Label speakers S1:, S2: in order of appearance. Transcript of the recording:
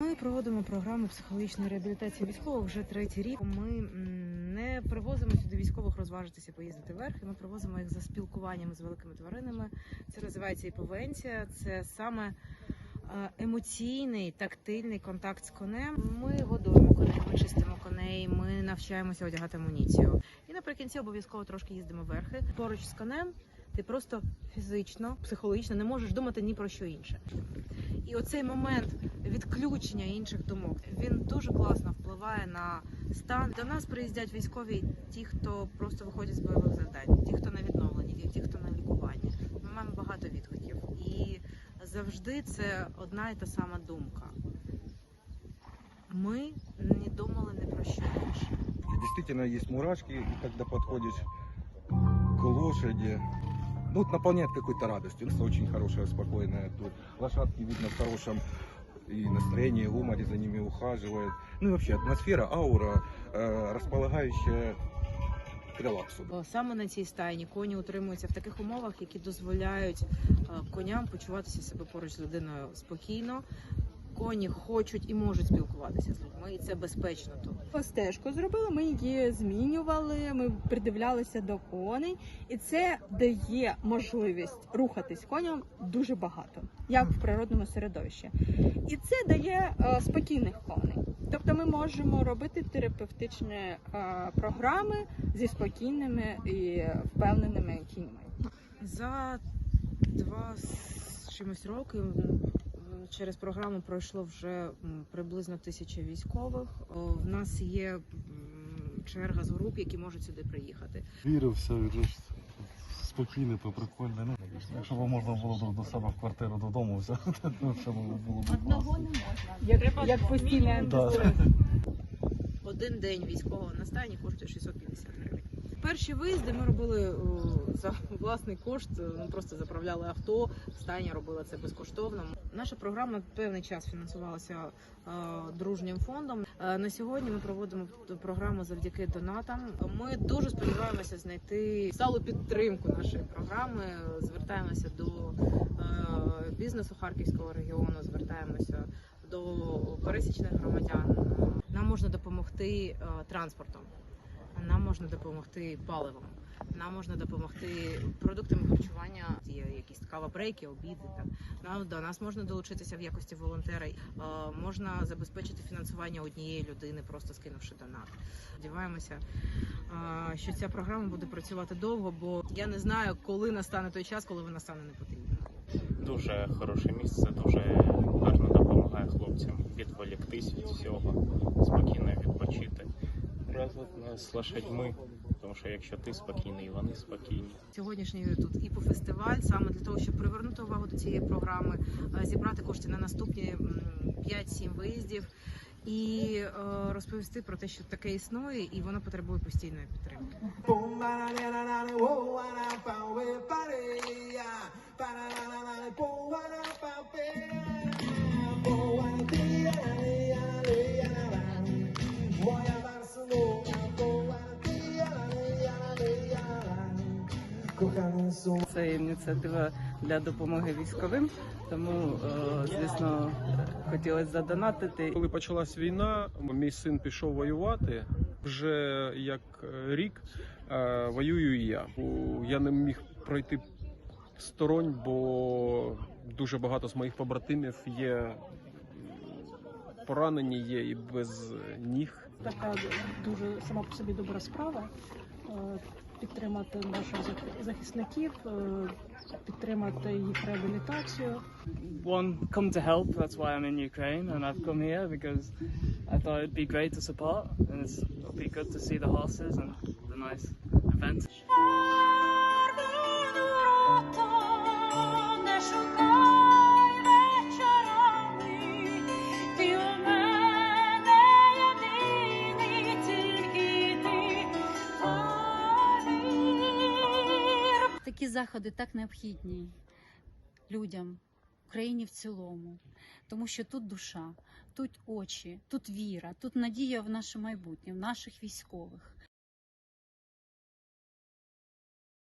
S1: Ми проводимо програму психологічної реабілітації військових вже третій рік. Ми не привозимо сюди військових розважитися, поїздити верхи. Ми привозимо їх за спілкуванням з великими тваринами. Це називається іповенція. Це саме е, емоційний тактильний контакт з конем. Ми годуємо коней, ми чистимо коней, ми навчаємося одягати амуніцію. І наприкінці обов'язково трошки їздимо верхи. Поруч з конем ти просто фізично, психологічно не можеш думати ні про що інше. І оцей момент відключення інших думок він дуже класно впливає на стан. До нас приїздять військові, ті, хто просто виходять з бойових завдань, ті, хто на відновленні, ті, хто на лікуванні. Ми маємо багато відгуків, і завжди це одна і та сама думка. Ми не думали ні про що інше.
S2: Действительно есть мурашки, когда подходишь к лошади. Ну, вот наполняет какой-то радостью. Очень хорошая, спокойная. Тут лошадки видно в хорошем и настроении, уморе за ними ухаживает. Ну и вообще атмосфера, аура, э, располагающая к релаксу.
S1: Саме на цій стайні коні утримуються в таких умовах, які дозволяють е, коням почуватися себе поруч з людиною спокійно. Коні хочуть і можуть спілкуватися з людьми, і це безпечно тут.
S3: стежку зробили, ми її змінювали, ми придивлялися до коней, і це дає можливість рухатись коням дуже багато, як в природному середовищі. І це дає е, спокійних коней. Тобто ми можемо робити терапевтичні е, програми зі спокійними і впевненими кіньми.
S1: За два з чимось роки через програму пройшло вже приблизно тисяча військових. В нас є черга з груп, які можуть сюди приїхати.
S4: Вірився, спокійно, то прикольно. Ну, якщо б можна було до, до себе в квартиру додому взяти, то ще б було б класно.
S3: Як, як постійний
S4: Да.
S1: Один день військового на стані коштує 650 гривень. Перші виїзди ми робили за власний кошт. Ми просто заправляли авто. Стайня робила це безкоштовно. Наша програма певний час фінансувалася е, дружнім фондом. Е, на сьогодні ми проводимо програму завдяки донатам. Ми дуже сподіваємося знайти сталу підтримку нашої програми. Звертаємося до е, бізнесу Харківського регіону. Звертаємося до пересічних громадян. Нам можна допомогти е, транспортом, нам можна допомогти паливом, нам можна допомогти продуктами харчування, є якісь кава-брейки, обіди. Так нам до нас можна долучитися в якості волонтера. Е, можна забезпечити фінансування однієї людини, просто скинувши донат. Сподіваємося, е, що ця програма буде працювати довго, бо я не знаю, коли настане той час, коли вона стане не потрібна.
S5: Дуже хороше місце, дуже гарно допомагає хлопцям відволіктись від всього, спокійно відпочити. Разом з лошадьми, тому що якщо ти спокійний, вони спокійні.
S1: Сьогоднішній тут іпофестиваль саме для того, щоб привернути увагу до цієї програми, е, зібрати кошти на наступні м, 5-7 виїздів і е, розповісти про те, що таке існує, і воно потребує постійної підтримки.
S6: Це ініціатива для допомоги військовим, тому е, звісно хотілося задонатити.
S7: Коли почалась війна, мій син пішов воювати. Вже як е, рік е, воюю і я. Я не міг пройти сторонь, бо дуже багато з моїх побратимів є поранені, є і без ніг.
S8: така дуже сама по собі добра справа. е, Підтримати наших зах- захисників, е, підтримати їх реабілітацію.
S9: one come to help. That's why I'm in Ukraine, and I've come here because I thought it'd be great to support, and it's, it'll be good to see the horses and the nice event.
S10: Такі заходи так необхідні людям, Україні в цілому, тому що тут душа, тут очі, тут віра, тут надія в наше майбутнє, в наших військових.